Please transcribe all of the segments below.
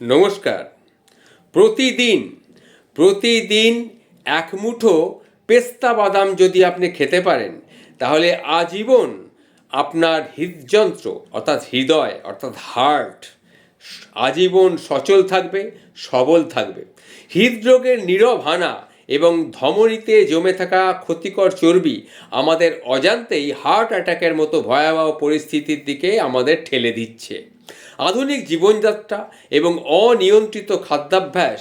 নমস্কার। প্রতিদিন প্রতিদিন এক মুঠো পেস্তা বাদাম যদি আপনি খেতে পারেন, তাহলে আজীবন আপনার হৃদযন্ত্র, অর্থাৎ হৃদয়, অর্থাৎ হার্ট, আজীবন সচল থাকবে, সবল থাকবে। হৃদরোগের নীরব হানা এবং ধমনীতে জমে থাকা ক্ষতিকর চর্বি আমাদের অজান্তেই হার্ট অ্যাটাকের মতো ভয়াবহ পরিস্থিতির দিকে আমাদের ঠেলে দিচ্ছে। জীবনযাত্রা এবং অনিয়ন্ত্রিত খাদ্যাভ্যাস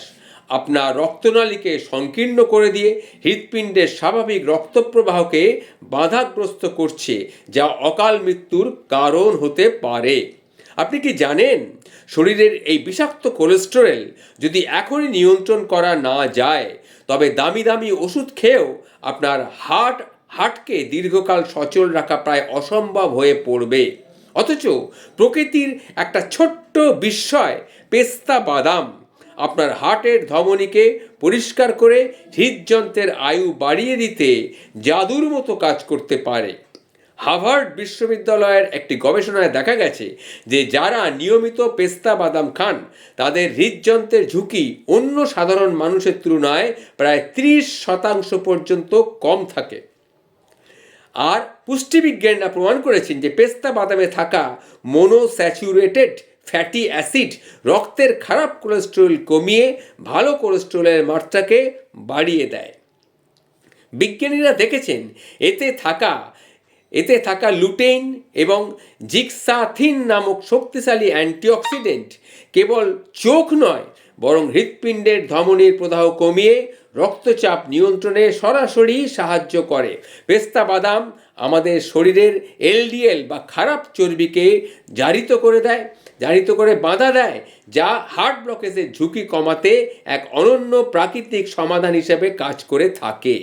আপনার রক্তনালীকে সংকীর্ণ করে দিয়ে হৃৎপিণ্ডের স্বাভাবিক রক্তপ্রবাহকে বাধাগ্রস্ত করছে, যা অকাল মৃত্যুর কারণ হতে পারে। আপনি কি জানেন, শরীরের এই বিষাক্ত কোলেস্টেরল যদি এখনই নিয়ন্ত্রণ করা না যায়, তবে দামি দামি ওষুধ খেয়েও আপনার হার্ট, হার্টকে দীর্ঘকাল সচল রাখা প্রায় অসম্ভব হয়ে পড়বে। অথচ প্রকৃতির একটা ছোট্ট বিস্ময়, পেস্তা বাদাম। আপনার হার্টের ধমনীকে পরিষ্কার করে হৃদযন্ত্রের আয়ু বাড়িয়ে দিতে জাদুর মতো কাজ করতে পারে। হার্ভার্ড বিশ্ববিদ্যালয়ের একটি গবেষণায় দেখা গেছে যে যারা নিয়মিত পেস্তা বাদাম খান, তাদের হৃদযন্ত্রের ঝুঁকি অন্য সাধারণ মানুষের তুলনায় প্রায় ত্রিশ শতাংশ পর্যন্ত কম থাকে। আর পুষ্টিবিজ্ঞানীরা প্রমাণ করেছেন যে পেস্তা বাদামে থাকা মোনোস্যাচুরেটেড ফ্যাটি অ্যাসিড রক্তের খারাপ কোলেস্টেরল কমিয়ে ভালো কোলেস্টেরলের মাত্রাকে বাড়িয়ে দেয়। বিজ্ঞানীরা দেখেছেন, এতে থাকা এতে থাকা লুটেইন এবং জিক্সাথিন নামক শক্তিশালী অ্যান্টিঅক্সিডেন্ট কেবল চোখ নয়, বরং হৃৎপিণ্ডের ধমনীর প্রদাহ কমিয়ে রক্তচাপ নিয়ন্ত্রণে সরাসরি সাহায্য করে। পেস্তা বাদাম আমাদের শরীরের এলডিএল বা খারাপ চর্বিকে জারিত করে দেয়, জারিত করে বাধা দেয়, যা হার্ট ব্লকেজের ঝুঁকি কমাতে এক অনন্য প্রাকৃতিক সমাধান হিসেবে কাজ করে থাকে।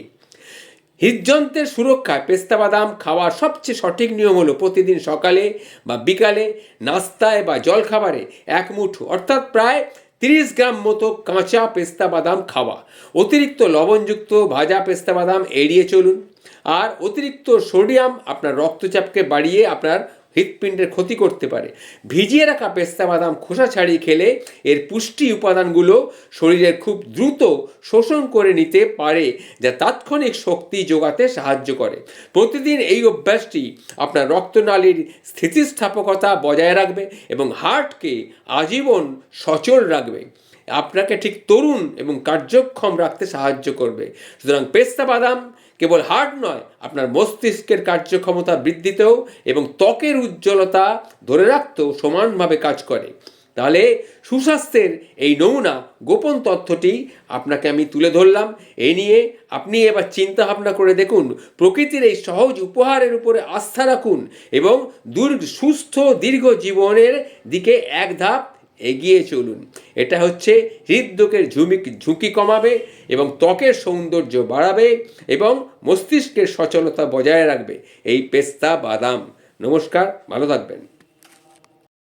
হৃদযন্ত্রের সুরক্ষায় পেস্তা বাদাম খাওয়ার সবচেয়ে সঠিক নিয়ম হলো প্রতিদিন সকালে বা বিকালে নাস্তায় বা জলখাবারে এক মুঠো, অর্থাৎ প্রায় তিরিশ গ্রাম মতো কাঁচা পেস্তা বাদাম খাওয়া। অতিরিক্ত লবণযুক্ত ভাজা পেস্তা বাদাম এড়িয়ে চলুন। আর অতিরিক্ত সোডিয়াম আপনার রক্তচাপকে বাড়িয়ে আপনার হৃৎপিণ্ডের ক্ষতি করতে পারে। ভিজিয়ে রাখা পেস্তা বাদাম খোসা ছাড়িয়ে খেলে এর পুষ্টি উপাদানগুলো শরীরের খুব দ্রুত শোষণ করে নিতে পারে, যা তাৎক্ষণিক শক্তি যোগাতে সাহায্য করে। প্রতিদিন এই অভ্যাসটি আপনার রক্তনালীর স্থিতিস্থাপকতা বজায় রাখবে এবং হার্টকে আজীবন সচল রাখবে। আপনাকে ঠিক তরুণ এবং কার্যক্ষম রাখতে সাহায্য করবে। সুতরাং পেস্তা বাদাম কেবল হার্ট নয়, আপনার মস্তিষ্কের কার্যক্ষমতা বৃদ্ধিতেও এবং ত্বকের উজ্জ্বলতা ধরে রাখতেও সমানভাবে কাজ করে। তাহলে সুস্বাস্থ্যের এই নমুনা, গোপন তথ্যটি আপনাকে আমি তুলে ধরলাম। এ নিয়ে আপনি এবার চিন্তা ভাবনা করে দেখুন, প্রকৃতির এই সহজ উপহারের উপরে আস্থা রাখুন এবং সুস্থ দীর্ঘ জীবনের দিকে এক ধাপ এগিয়ে চলুন। এটা হচ্ছে হৃদরোগের ঝুঁকি ঝুঁকি কমাবে এবং ত্বকের সৌন্দর্য বাড়াবে এবং মস্তিষ্কের সচলতা বজায় রাখবে। এই পেস্তা বাদাম। নমস্কার, ভালো থাকবেন।